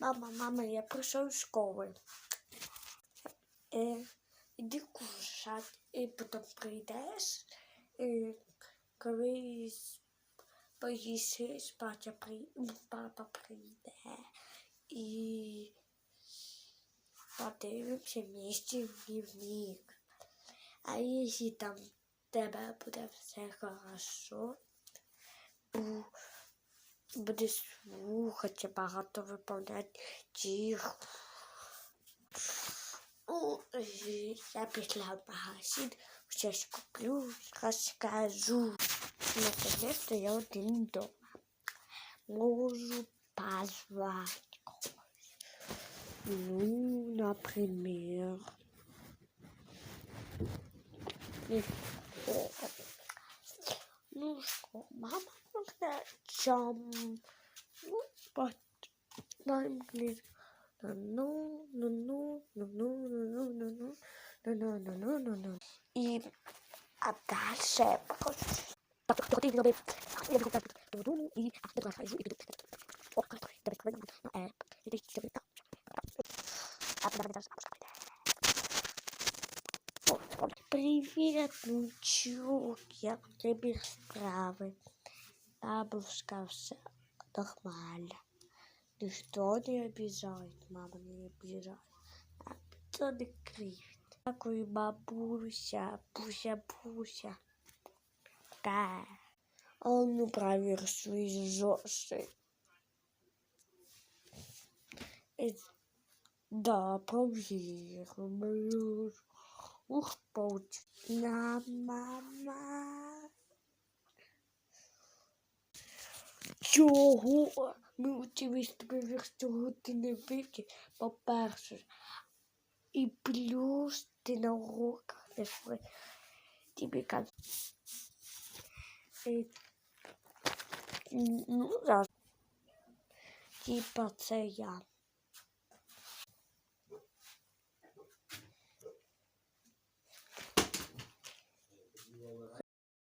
Мама, мама, я прийшов з школи. Е, іди кушати, і потім прийдеш, і коли с- поїси спати, при... папа прийде. І подивимося вместе в дневник. А якщо там в тебе буде все хорошо, бу- будеш слухати, багато виповняти тих. Ну, я пішла в магазин, щось куплю, розкажу. Наконец-то я один дома. Можу позвать. Ну, например. Ну что, мама Ну, вот, дай мне. Ну, ну, ну, ну, ну, ну, ну, ну, ну, ну, ну, ну, ну, ну, ну. И а дальше я я я так буду и а я ну э? А Привет, внучок, як в тебе справи? Бабушка все нормально. Ничто не обижает, мама не обижает. А кто не кричит. Такой бабуся, буся, буся. Да. А он, ну, например, свои И Да, проверим. Ух, получится. На мама. Чого? Ми учились тебе чого ти не вивчив, по-перше. І плюс ти на уроках не шли. Тобі кажуть. Е, Ну, зараз. Типа це я.